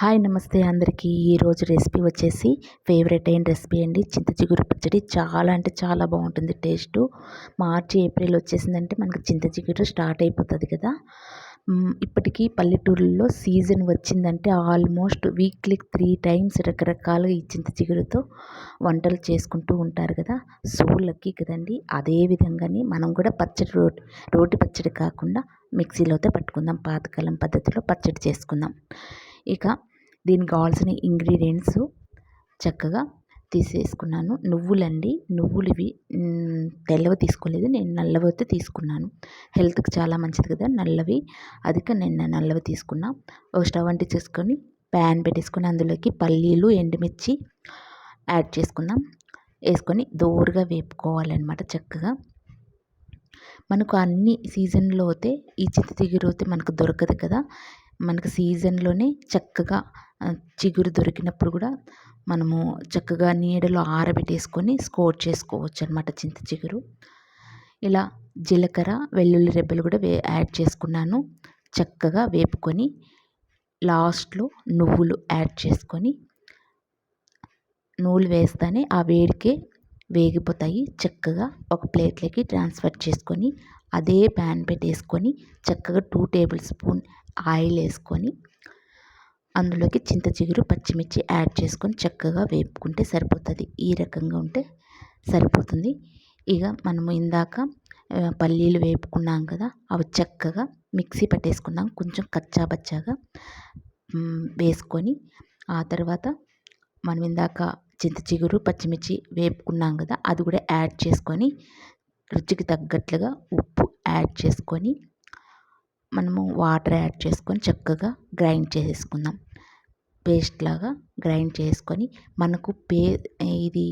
Hi నమస్తే అందరికీ. ఈరోజు రెసిపీ వచ్చేసి ఫేవరెట్ అయిన రెసిపీ అండి. చింత చిగురు పచ్చడి చాలా అంటే చాలా బాగుంటుంది టేస్ట్. మార్చి ఏప్రిల్ వచ్చేసిందంటే మనకు చింత చిగురు స్టార్ట్ అయిపోతుంది కదా. ఇప్పటికీ పల్లెటూళ్ళలో సీజన్ వచ్చిందంటే ఆల్మోస్ట్ వీక్లీ త్రీ టైమ్స్ రకరకాలుగా ఈ చింత చిగురుతో వంటలు చేసుకుంటూ ఉంటారు కదా. సో లక్కీ కదండి. అదే విధంగానే మనం కూడా పచ్చడి రోటి రోటి పచ్చడి కాకుండా మిక్సీలో అయితే పట్టుకుందాం. పాతకాలం పద్ధతిలో పచ్చడి చేసుకుందాం. ఇక దీనికి కావాల్సిన ఇంగ్రీడియంట్స్ చక్కగా తీసేసుకున్నాను. నువ్వులండి నువ్వులు ఇవి తెల్లవి తీసుకోలేదు. నేను నల్లవి అయితే తీసుకున్నాను. హెల్త్కి చాలా మంచిది కదా నల్లవి. అదిక నేను నల్లవి తీసుకున్నా. ఒక స్టవ్ చేసుకొని ప్యాన్ పెట్టేసుకొని అందులోకి పల్లీలు ఎండుమిర్చి యాడ్ చేసుకుందాం. వేసుకొని దోరగా వేపుకోవాలన్నమాట చక్కగా. మనకు అన్ని సీజన్లో అయితే ఈ చిత్తచిగురు అయితే మనకు దొరకదు కదా. మనకు సీజన్లోనే చక్కగా చిగురు దొరికినప్పుడు కూడా మనము చక్కగా నీడలో ఆరబెట్టేసుకొని స్కోర్ చేసుకోవచ్చు అనమాట చింత చిగురు. ఇలా జీలకర్ర వెల్లుల్లి రెబ్బలు కూడా వే యాడ్ చేసుకున్నాను. చక్కగా వేపుకొని లాస్ట్లో నువ్వులు యాడ్ చేసుకొని నువ్వులు వేస్తేనే ఆ వేడికే వేగిపోతాయి. చక్కగా ఒక ప్లేట్లోకి ట్రాన్స్ఫర్ చేసుకొని అదే ప్యాన్ పెట్టేసుకొని చక్కగా టూ టేబుల్ స్పూన్ ఆయిల్ వేసుకొని అందులోకి చింత చిగురు పచ్చిమిర్చి యాడ్ చేసుకొని చక్కగా వేపుకుంటే సరిపోతుంది. ఈ రకంగా ఉంటే సరిపోతుంది. ఇక మనము ఇందాక పల్లీలు వేపుకున్నాం కదా అవి చక్కగా మిక్సీ పట్టేసుకుందాం. కొంచెం కచ్చాబచ్చాగా వేసుకొని ఆ తర్వాత మనం ఇందాక చింత చిగురు పచ్చిమిర్చి వేపుకున్నాం కదా అది కూడా యాడ్ చేసుకొని రుచికి తగ్గట్లుగా ఉప్పు యాడ్ చేసుకొని మనము వాటర్ యాడ్ చేసుకొని చక్కగా గ్రైండ్ చేసేసుకుందాం. పేస్ట్ లాగా గ్రైండ్ చేసుకొని మనకు పే ఇది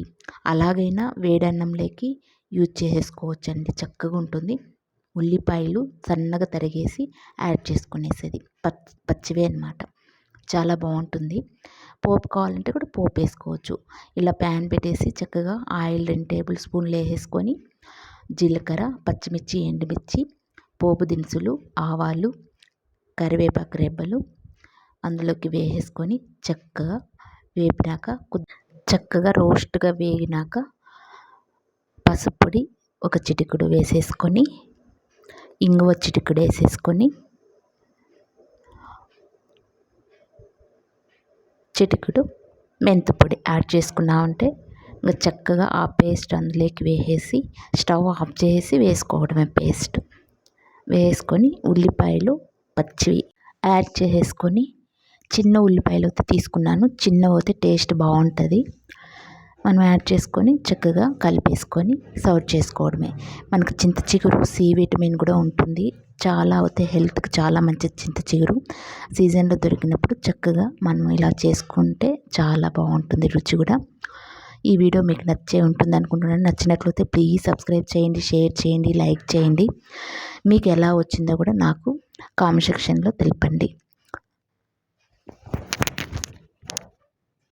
అలాగైనా వేడన్నంలోకి యూజ్ చేసేసుకోవచ్చండి. చక్కగా ఉంటుంది. ఉల్లిపాయలు సన్నగా తరిగేసి యాడ్ చేసుకునేసేది. పచ్చి పచ్చివే అనమాట చాలా బాగుంటుంది. పోపు కావాలంటే కూడా పోపు వేసుకోవచ్చు. ఇలా ప్యాన్ పెట్టేసి చక్కగా ఆయిల్ రెండు టేబుల్ స్పూన్లు వేసేసుకొని జీలకర్ర పచ్చిమిర్చి ఎండుమిర్చి పోపు దినుసులు ఆవాలు కరివేపాకు రెబ్బలు అందులోకి వేసేసుకొని చక్కగా వేపినాక చక్కగా రోస్ట్గా వేగినాక పసుపు పొడి ఒక చిటికుడు వేసేసుకొని ఇంగువ చిటికుడు వేసేసుకొని చిటికుడు మెంతిపొడి యాడ్ చేసుకున్నామంటే ఇంకా చక్కగా ఆ పేస్ట్ అందులోకి వేసేసి స్టవ్ ఆఫ్ చేసి వేసుకోవడమే పేస్ట్. వేసుకొని ఉల్లిపాయలు పచ్చివి యాడ్ చేసేసుకొని చిన్న ఉల్లిపాయలు అయితే తీసుకున్నాను. చిన్నవి అయితే టేస్ట్ బాగుంటుంది. మనం యాడ్ చేసుకొని చక్కగా కలిపేసుకొని సర్వ్ చేసుకోవడమే. మనకు చింత చిగురు సి విటమిన్ కూడా ఉంటుంది. చాలా అయితే హెల్త్కి చాలా మంచిది చింత చిగురు. సీజన్లో దొరికినప్పుడు చక్కగా మనం ఇలా చేసుకుంటే చాలా బాగుంటుంది రుచి కూడా. ఈ వీడియో మీకు నచ్చే ఉంటుంది అనుకుంటున్నాను. నచ్చినట్లయితే ప్లీజ్ సబ్స్క్రైబ్ చేయండి షేర్ చేయండి లైక్ చేయండి. మీకు ఎలా వచ్చిందో కూడా నాకు కామెంట్ సెక్షన్లో తెలపండి.